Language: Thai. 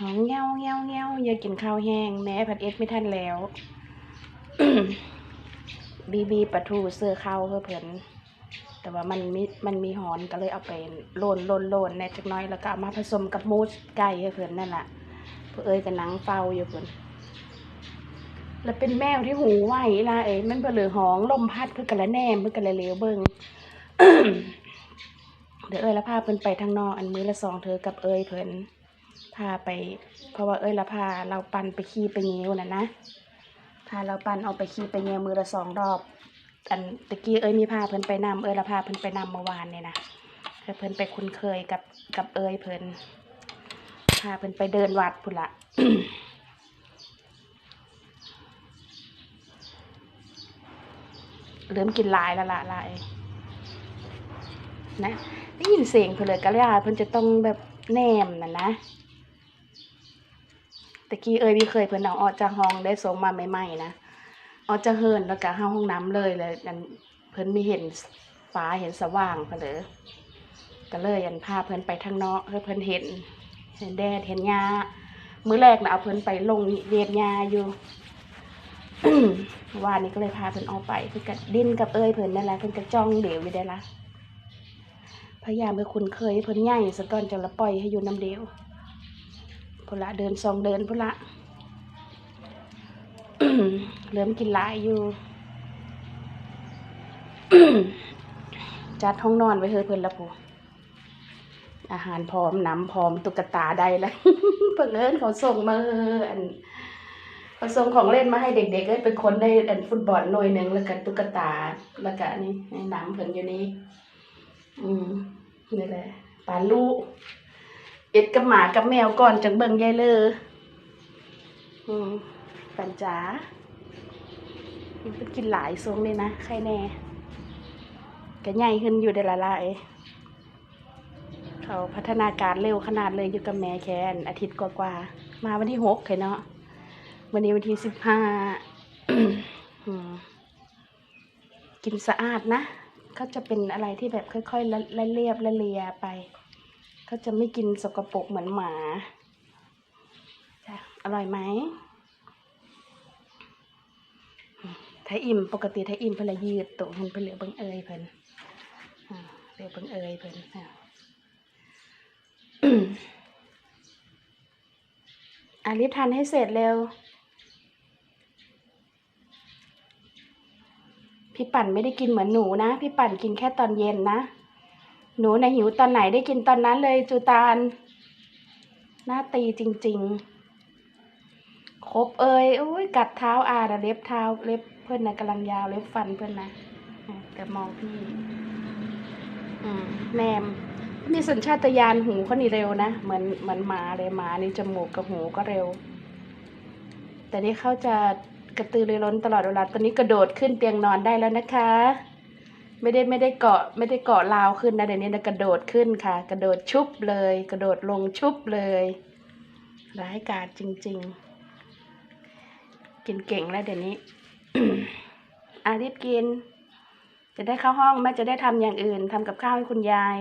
หองเงี้ยวเงี้ยวเงี้ยวอย่ากินข้าวแห้ง แม้ผัดเอ็ดไม่ทันแล้ว บีบีปลาทูเสื้อข้าวเพื่อเพิ่นแต่ว่ามันมีมันมีหอนก็เลยเอาไปโลนโลนโลนแน่จักน้อยแล้วก็เอามาผสมกับมูสไก่ให้เพิ่นนั่นแหละเพื่อเอ้ยกับนังเฝ้าอยู่เพิ่นแล้วเป็นแมวที่หูไหวล่ะเอ้ยมันเปลือหองลมพัดเพื่อกระแนมเพื่อกระเลวเบิ่ง เดี๋ยวเอ้ยละพาเพิ่นไปทางนอกอันมือละสองเธอกับเอ้ยเพิ่นพาไป เพราะว่าเอ้ยละพาเราปั่นไปขี่ไปเงี้ยวน่ะนะพาเราปั่นเอาไปขี่ไปเงี้ยวมือละสองรอบอันตะกี้เอ้ยมีพาเพิ่นไปนำเอ้ยละพาเพิ่นไปนำเมื่อวานเนี่ยนะเพื่อเพิ่นไปคุ้นเคยกับกับเอ้ยเพิ่นพาเพิ่นไปเดินวัดพุ่นละเริ่มกินลายละละลายนะ ได้ยินเสียงเพิ่นเลยก็เลยว่าเพิ่นจะต้องแบบแนมน่ะนะตะกี้เอ้ยพี่เคยเพิ่นเอาออกจากห้องได้ส่งมาใหม่ๆนะออกจากเฮิรนแล้วก็เข้าห้องน้ำเลยเลยนั่นเพิ่นมีเห็นฟ้าเห็นสว่างเพิ่นเลยก็เลยอันพาเพิ่นไปทางนอกเพื่อเพิ่นเห็น เห็นแดดเห็นหญ้ามื้อแรกนะเอาเพิ่นไปลงเวียดหญ้าอยู่วานนี้ก็เลยพาเพิ่นออกไปเพิ่นก็ดิ้นกับเอ้ยเพิ่นนั่นแหละเพิ่นก็จ้องเดวอยู่ได้ละ พยายามให้คุ้นเคยให้เพิ่นใหญ่ซะก่อนจะละปล่อยให้อยู่น้ำเดียวพุ่นละเดินสองเดินพุ่นละเริ่มกินหลายอยู่ จัดห้องนอนไว้เฮ้ยเพิ่นละปูอาหารพร้อมน้ำพร้อมตุ๊กตาได้แล้วเพิ่งเอิ้นเขาส่งมาเฮ้ออันเขาส่งของเล่นมาให้เด็กๆก็เป็นคนได้อันฟุตบอลหน่วยหนึ่งแล้วก็ตุ๊กตาแล้วก็อันนี่นังเพิ่นอยู่นี่ อืมนี่แหละปลาลูกเอ็ดกับหมากับแมวก่อนจังเบิ่งยายเลยอืมปันจ๋ามันกินหลายทรงเลยนะ ใครแน่ก็ใหญ่ขึ้นอยู่ได้ละลายเขาพัฒนาการเร็วขนาดเลยอยู่กับแม่แคนอาทิตย์กว่าๆมาวันที่หกเลยเนาะวันนี้วันที่สิบห้ากินสะอาดนะ เขาจะเป็นอะไรที่แบบค่อยๆละละเรียบละเลียไป เขาจะไม่กินสกปรกเหมือนหมาจ้ะอร่อยไหมถ้าอิ่มปกติถ้าอิ่มเพลยืดตัวเพิ่นเพิ่นเหลือเบิ่งเอยเพิ่นเหลือเบิ่งเอยเพิ่นอาอะรีบทานให้เสร็จเร็ว พี่ปั่นไม่ได้กินเหมือนหนูนะ พี่ปั่นกินแค่ตอนเย็นนะ หนูในะหิวตอนไหนได้กินตอนนั้นเลยจูตานหน้าตีจริง ๆ ครบเอ้ยอุ้ยกัดเท้าอาดะเล็บเท้าเล็บเพื่อนนะกำลังยาวเล็บฟันเพื่อนนะแต่มองพี่อืมแนมมีสัญชาตญาณหูเขานี่เร็วนะเหมือนเหมือนหมาเลยหมานี่จมูกกับหูก็เร็ว แต่นี่เขาจะ กระตือรือร้นตลอดเวลา ตอนนี้กระโดดขึ้นเตียงนอนได้แล้วนะคะ ไม่ได้ไม่ได้เกาะไม่ได้เกาะราวขึ้นนะเดี๋ยวนี้นะกระโดดขึ้นค่ะ กระโดดชุบเลย กระโดดลงชุบเลยร้ายกาจจริง ๆ กินเก่งแล้วเดี๋ยวนี้อารีบกิน จะได้เข้าห้องแม่จะได้ทำอย่างอื่นทำกับข้าวให้คุณยาย